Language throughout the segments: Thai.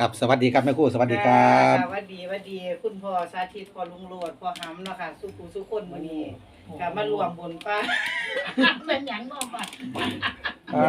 ครับสวัสดีครับแม่ครู่สวัสดีครับสวัสดีสวัสดี คุณพ่อสาธิตพ่อลุงโลดพ่อหำเนาะค่ะสุขุสุคนมื้อนี้ก็มารวมบุญป้าเป็นหยังบ่ป่ะอ่า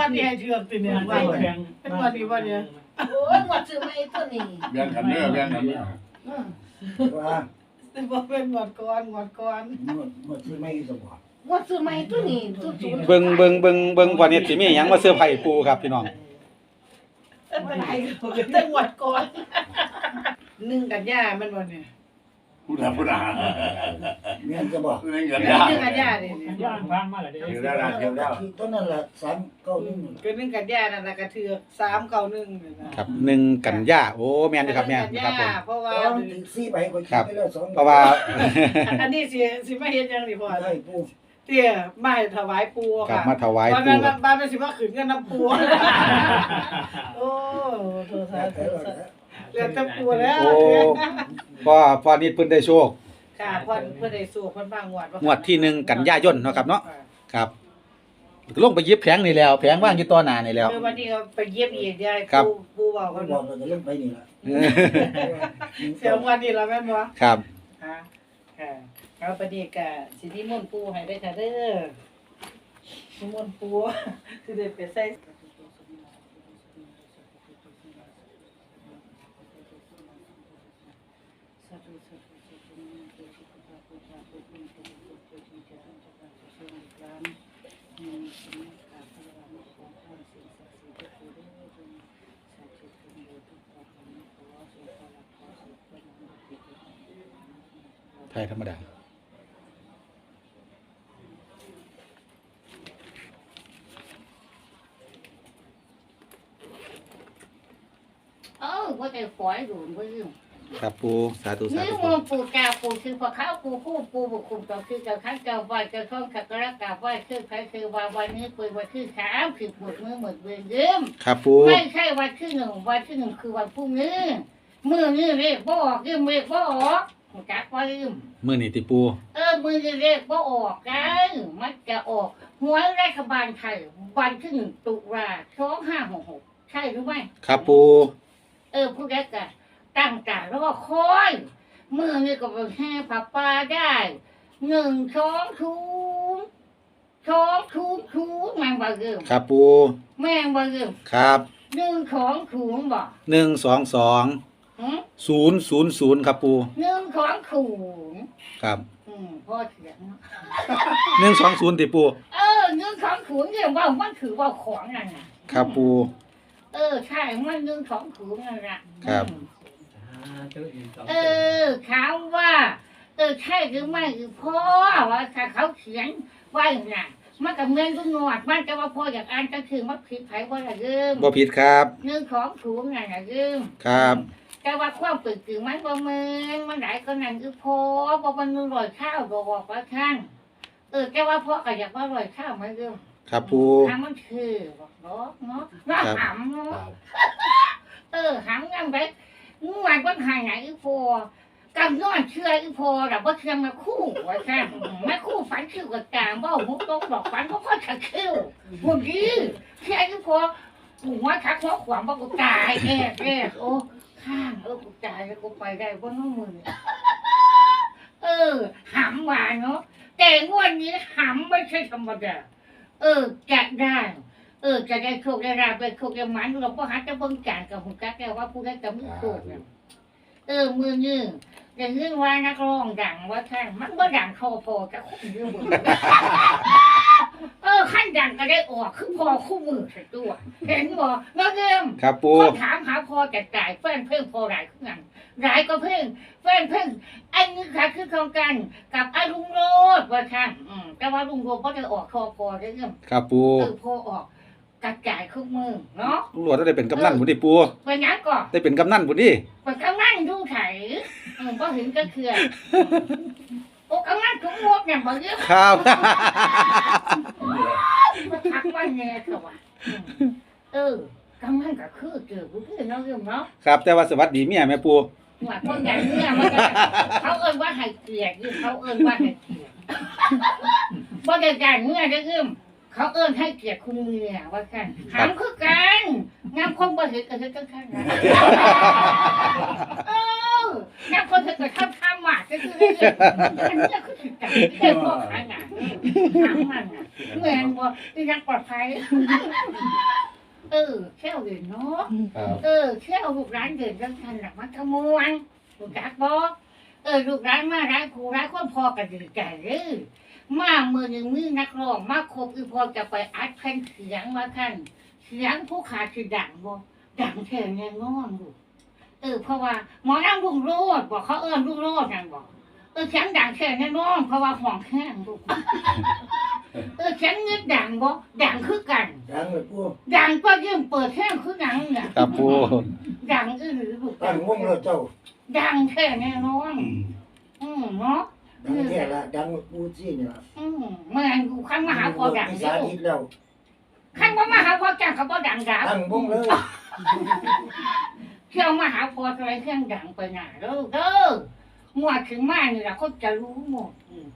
วันนี้ให้เทือกติเนี่ยว่าเป็นวันนี้ว่าเนี่ยโอ้ยหมดซื้อมาไอ้ตัวนี้แบ่งกันเด้อแบ่งกันเด้ออืมว่าบ่เป็นหมดก่อนหมดก่อนหมดหมดที่ไม่สมบูรณ์หมดซื้อมาไอ้ตัวนี้ตัวจุดเบิ่งเบิ่งเบิ่งเบิ่งวันนี้สิมีหยังมาเสื้อร์ไผ่ปูครับพี่น้อง เป็นไรก็ได้หมดก่อนหนึ่งกันยามันบ่เนี่ยผู้ใดผู้ใดเมียนจะบอกเรื่องเงินหยานึ่งกันยาเนี่ยย่างบ้างมาแล้วเด้เดี๋ยวได้ละเดี๋ยวได้คือต้นนั่นแหละสามเก้าหนึ่งก็หนึ่งกันยานั่นน่ะก็เทือก391นี่นะครับหนึ่งกันยาโอ้แม่นอยู่ครับแม่นครับผมเพราะว่าแล้วมันถึงสี่ใบก็คิดไปแล้วสองเพราะว่า อันนี้สิสิมาเฮ็ดจังนี่พ่อใช่ปู เตี้ยมาให้ถวายปูกลับค่ะมาถวายบ้านปูนั้นบ้านนั้นสิมาขึ้นกันน้ำปูโอ้โทษแต่สาแต่ธุแล้วเหลือแต่ปูแล้วโอ้พ่อพ่อนิดเพิ่นได้โชค ค่ะเพิ่นเพิ่นได้สู้เพิ่นบางงวดงวดที่หนึ่งกันยายนเนาะครับเนาะครับลงไปหยิบแผงนี่แล้วแผงว่างอยู่ต่อหน้านี่แล้วคือวันนี้ก็ไปเยี่ยมอีกยายครับ ปูปูเว้าเขากันบอกเราจะเล่นไปนี่แหละเสียงวันนี้ล่ะแม่นบ่ครับ ฮะค่ะ แล้วประเดี๋ยวก็สินิมนต์ปูให้ได้ค่ะเด้อนิมนต์ปูสิได้ไปใส่ไทยธรรมดา เออ ว่าแต่ฝอยดูบ่ลืมครับปูสาธุสานี่ธุมึงปู่กาปู่คือพอเขาปู่คู่ปู่บุกคุมต่อคือเจ้าข้างเจ้าไหวเจ้าข้องขักกระกาไหวคือใครคือว่าวันนี้คุยวันที่สามคือหมดมือหมดเวรเดิม ครับปูไม่ใช่วันที่หนึ่งวันที่หนึ่งคือวันพรุ่งนี้มือนี้เรียกบ่ออกยืมเรียกบ่ออกจักว่าลืมมื้อนี้ติปูเออมือนี้เรียกบ่ออกกันมันจะออกหวยรัฐบาลไทยวันที่หนึ่งตุลาสองห้าหกหกใช่หรือไม่ครับปู เออผู้ใดก็ตั้งใจแล้วก็คอยมือนี่ก็ไปแห่ผับปลาได้หนึ่งช้อนทูนช้อนทูนทูนแมงบะเกิมครับปูแมงบะเกิมครับหนึ่งช้อนทูนบ่หนึ่งสองสองหืมศูนย์ศูนย์ศูนย์ครับปูหนึ่งช้อนทูนครับอืมพ่อเสียงเนาะหนึ่งสองศูนย์ติปูเออหนึ่งช้อนทูนเนี่ยว่ามันถือว่าของนั่นน่ะครับปู เออ ใช่ มันหนึ่งช้อนทูนนั่นแหละครับ อืมเออถามว่า เออใช่หรือไม่คือพ่อว่าถ้าเขาเขียนไว้น่ะมันกับเงินก็งวดมันจะว่าพ่ออยากอ่านก็คือมันผิดไผว่าละเริ่มบ่ผิดครับเรื่องของถูงไงละเริ่ม ครับ แต่ว่าความเปิดคือมันบ่เมือนมันหลายก็นั่นคือพ่อบ่มันนึงรอยข้าวบ่บอกว่าท่านเออแต่ว่าพ่อก็อยากว่ารอยข้าวเหมือนเดิม ครับปูทำมันคือบอกเนาะเนาะน่าหำเนาะเออหางยังไงงวดวันหายไหนอีพอกำนอนเชื่ออีพอแต่ว่าเชื่อมาคู่ว่าแค่มาคู่ฝันคิวกับกลางบ่หุบตกดอกฝันเพราะพ่อชักคิวหุ่นดีเชื่ออีพอหัวชักหัวขวางบ่กูตายแอบแอบโอ้ข้างเออกูตายแล้วกูไปได้บ่น้องมือเออหำหวานเนาะแต่งวดนี้หำไม่ใช่ธรรมดา เออจะได้ เออจะได้โชคได้ราบได้โชคได้หมันเราก็หาจะเบิ่งการกับหุ่นกักแกว่าผู้ได้กับมือโชคเนี่ยเออมือยืนอย่างนี้ว่านักร้องดังว่าท่านมันว่าดังคอพอจะคุ้มยืมมือเออขั้นดังก็ได้ออกคือพอคู่มือใส่ตัว เห็นบ่แล้วเริ่มครับปูเขาถามหาพอจะจ่ายแฟนเพิ่งพอหลายขึ้นกัน หลายก็เพิ่งแฟนเพิ่งอันนี้ค่ะคือโครงการกับอาลุงโรดว่าท่านอืมแต่ว่าลุงโรดก็จะออกคอพอได้เรื่องครับปูเออพอออกกระจายเครื่องมือเนาะตำรวจได้เป็นกำนันบุนี่ปูไปงั้นก่อนได้เป็นกำนันบุนี่ไปกำลังดูไถเออพอเห็นก็คือโอ้กำลังถุงมวกเนี่ยบ่เยอะครับมาทักว่าแน่เถอะว่ะอืมเออกำลังก็คือเจอผู้คือเนาะเรื่องเนาะครับแต่ว่าสวัสดีเมียแม่ปู หว่าคนอย่างเนี้ยมันก็เขาเอิ้นว่าให้เกียรติเขาเอิ้นว่าให้เกียรติบ่ได้การเมื่อได้อเอิ่มเขาเอิ้นให้เกียรติคุณเมียว่ากันถามคือกันงามคนบ่เห็นก็เห็นกันข้างนะเอองามคนเห็นก็ทำทำหมากก็คือเรื่องอันนี้คือสิกันเรื่องพวกขายหนังถามมันน่ะเหมือนบ่ที่ยังปลอดภัย เออแค่เดินเนาะครับเออแค่ลูกร้านเดินกันทันหลักมันขโมยลูกจักบอกเออลูกร้านมาร้านครูร้านคนพอกันดีใจเลยมาเมื่อหนึ่งมือนักร้องมาครบคือพอจะไปอัดแผ่นเสียงมาคันเสียงผู้ขาดคือดังบ่ดังแท้แน่นอนลูกเออเพราะว่าหมอนั่งลุงโรดบอกเขาเอิ้นลุงโรดนั่นบอกเออเสียงดังแท้แน่นอนเพราะว่าห้องแห้งลูก เออเสียงเงือกดังบ่ดังคือกัน ดังเลยปูดังก็ยิ่งเปิดแห้งคือดังเนี่ยครับปูดังอื้อหรือลูกตั้งวงแล้วเจ้า ดังแค่แน่นอน อืมเนาะดังแท้ละดังปูซี่เนี่ยละอืมเมื่อกูข้างมหาพอดังมีเดีสายวธิตแล้วข้างว่ามหาพอจังเขาบ่ดังดังตั้งวงเลยเที่ยวมหาพออะไรเครื่องดังไปหนาเด้อเด้อหมวดถึงมานี่ละเขาจะรู้หมดอืม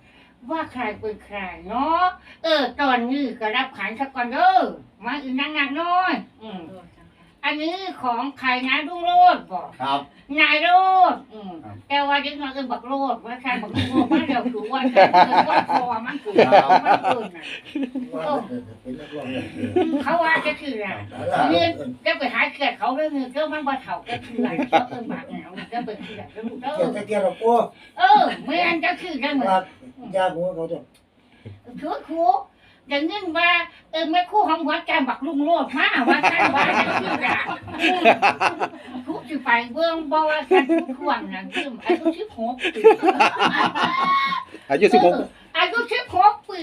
ว่าใครเป็นใครเนาะเออ ตอนนี้ก็รับขันสักก่อนเด้อมาอีกนักนักๆน้อย อืมอันนี้ของใครนะรุ่งโรดบอกครับ นายโรดอืมครับ แต่ว่าเด็กน้อยเอิ้นบักโรดว่าใครบักโรดมันเดี๋ยวถูกว่าใครเอิ้นว่าคอมันถูกมันเกินน่ะว่าเป็นนักร้องเนี่ยเขาว่าจะคืออะไรดาราเงินเอิ้นจะไปหาเกิดเขาเรื่องเงินก็มันบ่เท่าก็คืออะไรเขาเอิ้นบักเหงาจะไปคืออะไรก็รู้เด้เกี่ยวอแต่เกี่ยวกับปูเออไม่งั้นจะคือได้เหมือนว่า ญาติหัวเขาจะถือครูอย่างนี้ว่าเออแม่ครู่ของหัวใจบักลุงโรดมาว่าใช่ว่าจะคืออะไรทุกสิไปเบื้องบ่ว่ากันทุกควงนั่นคืออายุสิบหกปีอายุสิบหกเอออายุสิบหกปี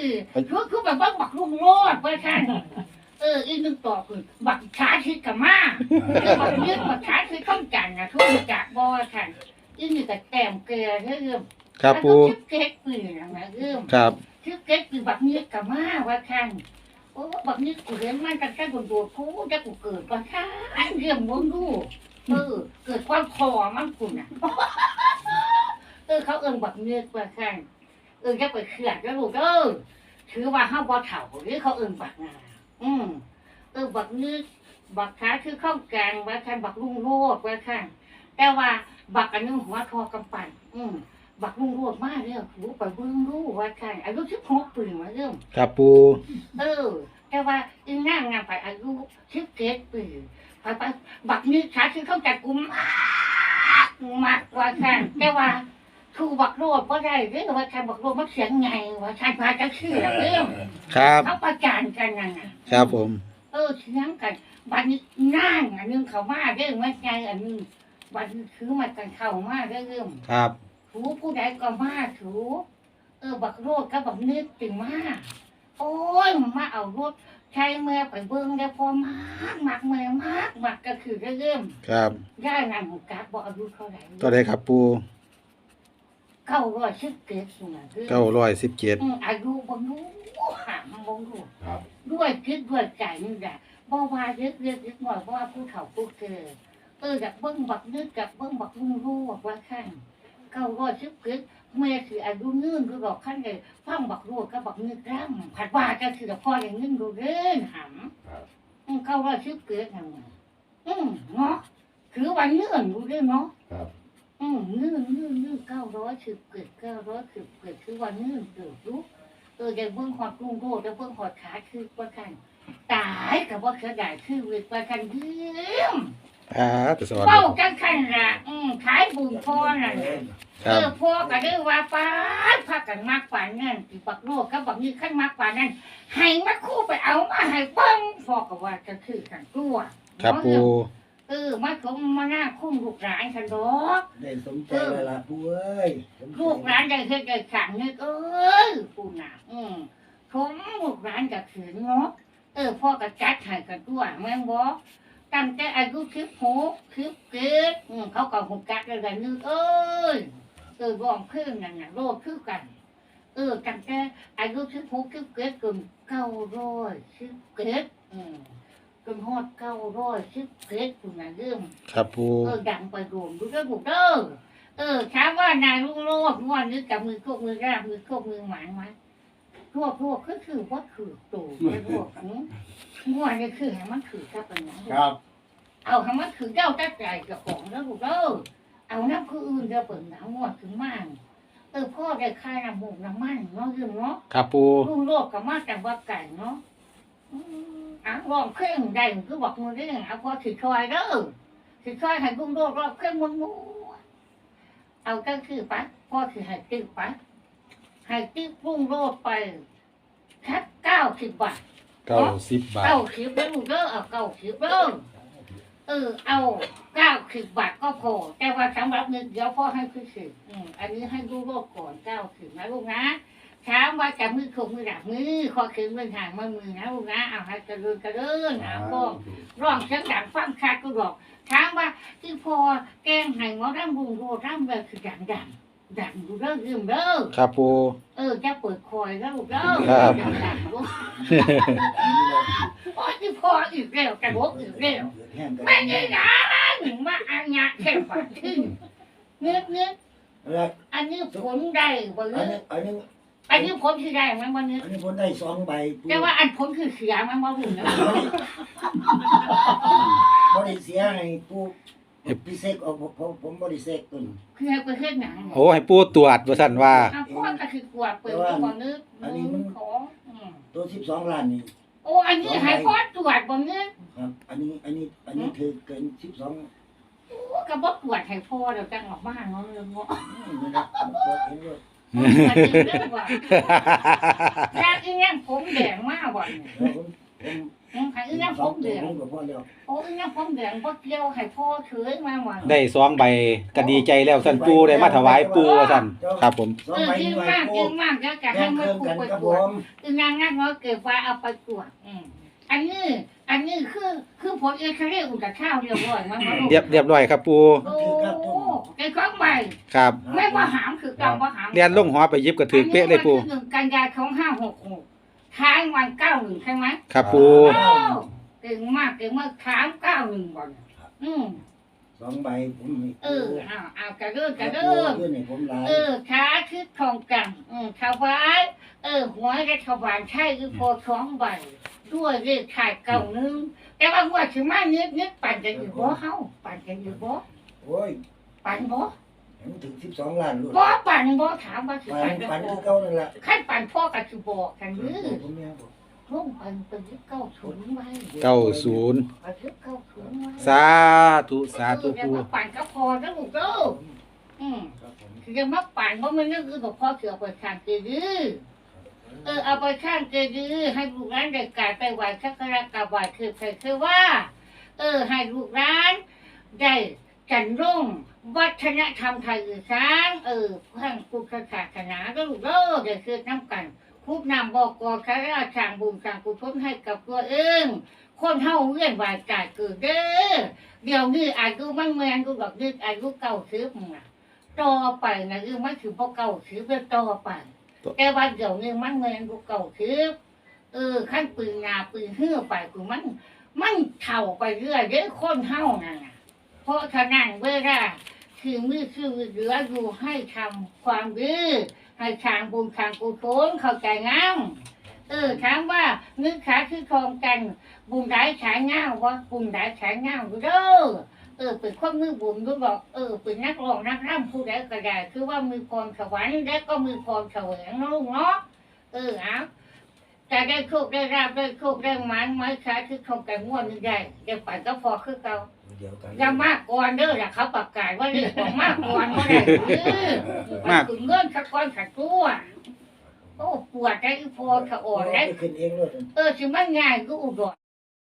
คือคือแบบว่าบักลุงโรดว่าใช่เอออีกหนึ่งต่อคือบักขาชิดกับมาเออบักยืดบักขาชิดต้องจันนะทุกจากบ่ว่าค่ะอีกหนึ่งกับแต้มเกลือเรื่อง ครับปูชิบเก๊กปีนะนะเรื่องครับชิบเก๊กปีบักยืดกับมาว่าค่ะโอ้บักยืดกูเรียนมันกันแค่โดนโดดกูจะกูเกิดว่าค่ะเรื่องมึงดูเออเกิดความคอมันคุณอะเออเขาเอิงบักยืดว่าค่ะเออจะไปเครียดแล้วลูกเออถือว่าห้าบ่เถ่าหรือเขาเอิงบักงาอืมเออบักยืดบักขาคือข้าวแกงว่าค่ะบักลุงโลดว่าค่ะแต่ว่าบักอันนึงหัวทอกำปั่นอืม บักลุงโลดมากเนี่ยหูไปเบิ่งรู้ว่าค่ะอายุสิบหกปีมาเริ่มครับปูเออ แต่ว่าอีนั่งงานไปอายุสิบเจ็ดปีไปไปบักนี้ขาคือเข้าใจกุมมากกว่าค่ะแต่ว่าถูกบักโลดก็ได้เรื่องว่าการบักโลดมันเสียงไงว่าชายพาจะเชื่อเรื่องครับเขาประจานกันนั่นน่ะครับผม เออเถียงกันบัดนี้นั่งอันนึงเขามาเรื่องว่าไงอันนึงบัดนี้คือมากันเข้ามาเรื่องครับ ถูผู้ใดก็มาถูเออบักโรดก็บักนึกถึงมาโอ้ยมาเอารถใช้เมื่อไปเบิ่งได้พอมากมากเมื่อมากมากก็คือเรื่องครับย่ายนางกาบบอกอายุเท่าไหร่ตัวใดครับปูเก้าร้อยสิบเจ็ดสินะคือเก้าร้อยสิบเจ็ดอืมอายุบ่รู้หามบ่รู้ครับด้วยคิดด้วยใจนี่แหละบ่ว่าเยอะเยอะเยอะหน่อยเพราะว่าผู้เฒ่าผู้เกิดเออจากเบิ่งบักนึกกับเบิ่งบักลุงรู้ว่าข้าง เก้าร้อยสิบเจ็ดเมื่อคืออายุยืนคือดอกขั้นเลยฟังบักรู้กับบักนึกร่ำผัดว่าจะคือพ่ออย่างนึงดูเด้นหำครับอืมเก้าร้อยสิบเจ็ดนั่นน่ะอืมเนาะคือวันเงื่อนดูเด้เนาะครับอืมเงื่อนเงื่อนเงื่อนเก้าร้อยสิบเจ็ดเก้าร้อยสิบเจ็ดคือวันเงื่อนเกิดรู้เออได้เบิ่งหอดลุงโรดได้เบิ่งหอดขาคือว่ากันตายกับว่าเสียดายคือเวทว่ากันเยี่ยมอ่าแต่สวัสดีเป้ากันขันละอืมขายบุญพ่อนั่นเอน่ะอ คเอรับ อพ่อก็ได้ว่าป้าดพากันมากกว่านั่นที่บักโลกก็บักนี้ขั้นมากกว่านั้นให้มาคู่ไปเอามาให้เบิ่งพ่อก็ว่าจะคือกันกลัวครับปู เออมาสมมาหน้าคุ้มลูกหลานฉันดอก ได้สมใจแล้วล่ะปูเอ้ยสมใจลูกหลานได้เฮ็ดได้สั่งนึกเอ้ยปูน่ะ อืมผมลูกหลานจะขืนเนาะเออพ่อก็จัดให้กันด้วยแม่นบ่ตั้งแต่อายุสิบหกสิบเจ็ดอืมเขาก็หุกกักเลยกันนึกเอ้ยเออร้องเพลงนั่นน่ะโลดคือกัน เออตั้งแต่อายุสิบหกสิบเจ็ดจนเก้าร้อยสิบเจ็ดอืมจนฮอดเก้าร้อยสิบเจ็ดคุณน่ะเรื่องครับปูเออดังไปรวมดูเด้อบุกเด้อเออถามว่านายรุ่งโรจน์งอนนึกกับมือโคกมือราบมือโคกมือหมานไหมรวบรวบก็คือว่าคือตู่ไม่รวบหืมมั่วนี่คือให้มันคือกับเป็นหยังครับ เอาให้มันคือเจ้าตั้งใจกับของแล้วลูกเด้อ เอาน้ำคืออื่นเดี๋ยวเปิดหนังมั่วถึงมากเออพ่อได้ค่ายน้ำมูกน้ำมันเนาะยืมเนาะครับปูลุงโลกกับมาจากว่าไก่เนาะอืมอะรอบเครื่องได้คือบอกมือได้เอาพอถือคอยเด้อถือคอยให้ลุงโลกรอบเครื่องมันมูเอาก็คือปะพ่อถือให้ตื้อปะให้ตื้อลุงโลกไปแค่เก้าสิบบาทเก้าสิบบาทเก้าสิบแล้วลูกเด้อเอาเก้าสิบเด้อ เออ เอาเก้าสิบบาทก็พอ แต่ว่าสำหรับเงินเดี๋ยวพ่อให้พี่สิอืมอันนี้ให้ลุงโลกก่อนเก้าสิบนะลูกนะถามว่าจะมือคงมือหลักมือขอคืนมือห่างมือมือนะลูกนะเอาให้กระเดินกระเดินเอาก็ร้องเสียงดังฟังคักก็บอกถามว่าที่พอแกงไห้หมอร่ำบุงโรร่ำเลยคือดังดัง ดังดูเด้อยืมเด้อครับปู เออจะเปิดคอยแล้วลูกเด้อครับ ดังดังลูกโอ้ยที่พออีกแล้วกระโดดอีกแล้วแห้งกันไม่ได้นะมาอันยาแค่ฝันขึ้นเนื้อเนื้อแล้วอันนี้ผลได้บ่อันเนื้อนี้อันนี้อันนี้ผลคือได้ไหมวันนี้อันนี้ผมได้สองใบปูแต่ว่าอันผลคือเสียมันมาหุ่นนะบ่ได้เสียให้ปู พิเศษเอาผมผมผมบ่ได้เสกตุนคือให้ไปเฮ็ดหนังโอ้ให้ปูตรวจว่าสั่นว่าอะพ่อก็คือกวาดเปิดตัวนึกนึกของอืมตัวสิบสองล้านนี่โอ้อันนี้ให้พ่อตรวจบ่นึกครับ อันนี้อันนี้อันนี้ถือเกินสิบสองโอ้ก็บ่ตรวจให้พ่อเดี๋ยวจังออกบ้านเนาะเรื่องเนาะนี่นะมันเปิดเห็นว่าอันนี้เรื่องว่าอยากอีหยังผมแดงมาบ่นี่แล้วผมผมอืมให้อีหยังสผองมตัแดวงผมก็พอแล้วโอ้อีหยังผมแดงบ่เกี่ยวให้พ่อเฉยมาว่าได้สองใบก็ดีใจแล้วสั่นปูได้มาถวายปูว่าสั่นครับผมสองเออใบจรินี่งไว้มากปูจริงมากแล้วจะแบ่ให้งมัเคนรื่องกูกันไปครับตรผวจมคืองานงานน้อยเกิดว่าเอาไปตรวจอืมอันนี้อันนี้คือคือผลเอ็กซเรย์อุลตราซาวด์เรียบร้อยมันมาเรียบเรียบร้อยครับปูโอ้ไอ้ของใหม่ครับ ไม่ว่าหามคือกรรมว่าหามเรียนลงหอไปยิบก็ถือเป๊ะเลยปูอันนี้วันที่หนึ่งกันยาของห้าหกหก ค้างวันเก้าหนึ่งใช่ไหมครับปูโอ้เก่งมากเก่งมากค้างเก้าหนึ่งวันอืมสองใบผมให้เออเอาเอากระเดินกกระระเดิเดินขึ้นให้ผมหลายเออขาคือทองกังอืมถวายเออหัวรัฐบาลใช่คือพอท้องใบด้วยเลขขายเก่านึง แต่ว่าหัวถึงมาเนี้ยเนี้ยปั่นกันอยู่บ่เฮาปั่นกันอยู่บ่โอ้ยปั่นบ่ ผมถึงสิบสองล้านลูกบ่ปั่นบ่ถามว่าสิปัปั่นนกันปันบ่คือเก่านั่นแหละขั้นปั่นพ่อกับสิบอกกันหรือผมเนี่ยบอกร่วมปั่นเป็นที่เก้าศูนย์ไว้เก้าศูนย์ปั่นที่เก้าศูนย์ไว้สาธุสาธุเออแต่ปูว่าปั่นก็พอแล้วลูกเด้ออืมครับผมคือจะมาปั่นเพราะมันนึกคือกับพ่อเสือเปิดทางคือดื้อเออเอาไปข้างเกดือให้ลูกร้านเด็กกาไปไหวชักการะกราบไหวคือใครคือว่า เออ ให้ลูกร้านได้ จันรุ่ง วัฒนธรรมไทยอีสานเออเพื่อนกุศลศาสนาก็ลูกเด้อเดี๋ยวคือน้ำกันคุกนำบอกกอคาราชางบุญสร้างกุศลให้กับตัวเองคนเฮาเวียนวายกายเกิดเด้อเดี๋ยวนี้อายุมันแมนกูบอกนึกอายุเก่าซื้อมึงอะต่อไปนะคือมันคือพวกเก่าซื้อเพื่อต่อไปแต่ว่าเดี๋ยวนี้มันเหมือนกูเก่าคือเออขั้นปืนงาปืนเฮือไปกูมันมันเข่าไปเรื่อยเด้อคนเฮานั่นน่ะ เพราะฉะนั้นเวลาคือมือคือเหลืออยู่ให้ทำความดีให้ทางบุญทางกุศลเข้าใจงามเออถามว่านึกขาคือคลองกัน บุญได้ฉายงาวะบุญได้ฉายงามอยู่เด้อเออเป็นคนมือบุญก็บอกเออเป็นนักร้องนักร่ำผู้ใดก็ได้คือว่ามือพรสวรรค์และก็มือพรแสวงนะลูกเนาะเออเอา จะได้โชคได้ราบได้โชคได้หมันไม้ขาคือคงกันง่วนนี่ได้เดี๋ยวไปก็พอคือเก่าเดี๋ยวกันอย่ามากก่อนเด้อล่ะเขาประกาศว่าเรื่องของมากก่อนว่าได้เออมันถึงเงินขัดก้อนขัดตัวโอ้ปวดได้พอขะอ่อนได้ขึ้นเองเลยเออสิมันง่ายก็อุดร